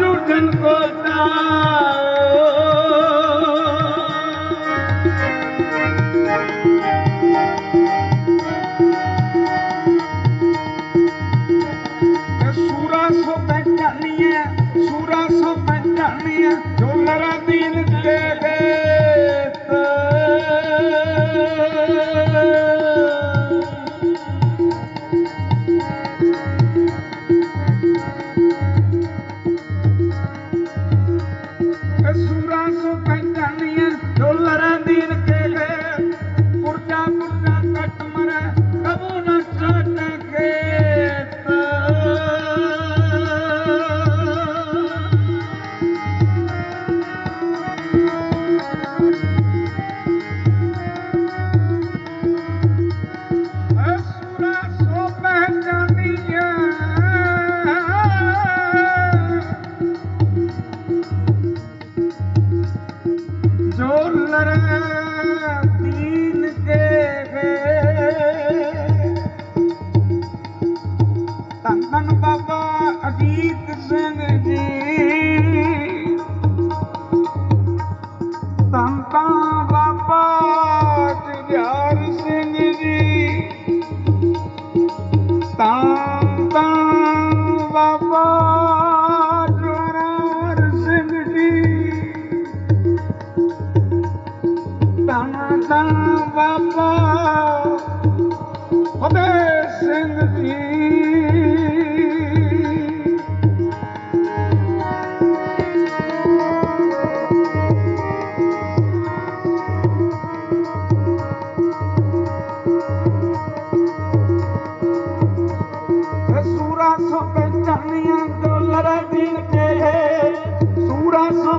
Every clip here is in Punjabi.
टूटन कोता ਸਿੰਘ ਜੀ ਸੂਰਾ ਸੋ ਪਹਿਚਾਨੀਆਂ ਡੋਲਰ ਦੀ ਤੇ ਸੂਰਾ ਸੋ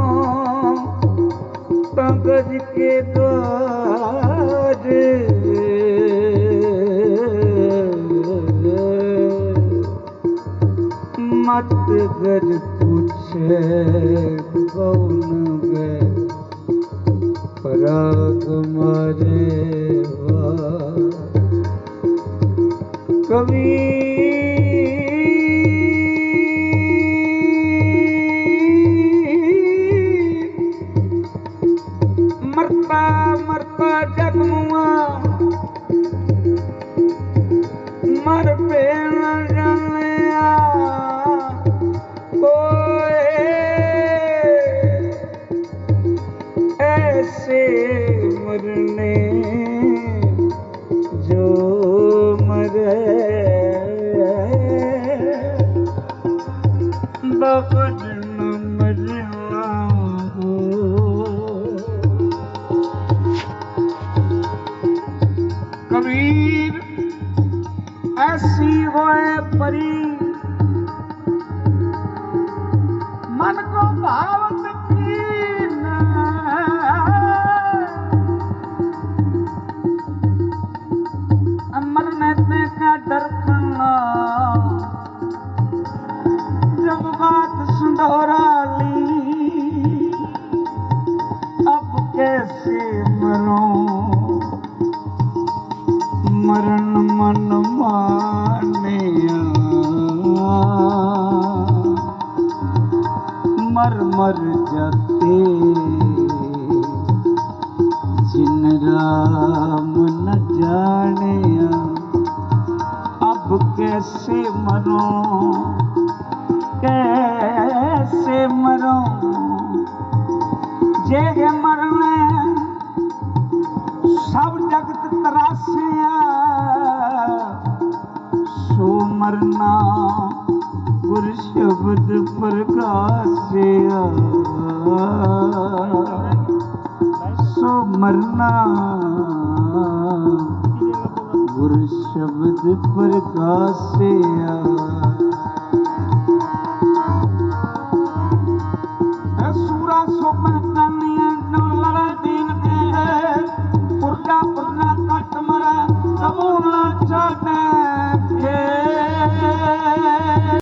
गज के द्वार मत कर कुछ कौन गए पराग मारे कभी ਕਬੀਰ ਐਸੀ ਹੋਏ ਪਰੀ। ਮਨ ਕੋ ਭਾਵ जाते जिन राम न जाने अब कैसे मरो कैसे मरो जे मरना ਸਭ ਜਗਤ ਤਰਾਸਿਆ ਸੋ ਮਰਨਾ ਗੁਰ ਸ਼ਬਦ ਪ੍ਰਕਾਸ਼ਿਆ। ਸੋ ਮਰਨਾ। ਗੁਰ ਸ਼ਬਦ ਪ੍ਰਕਾਸ਼ਿਆ। ਸੂਰਾ ਸੋ ਕੰਨਿਆ ਨੋ ਲੜਾ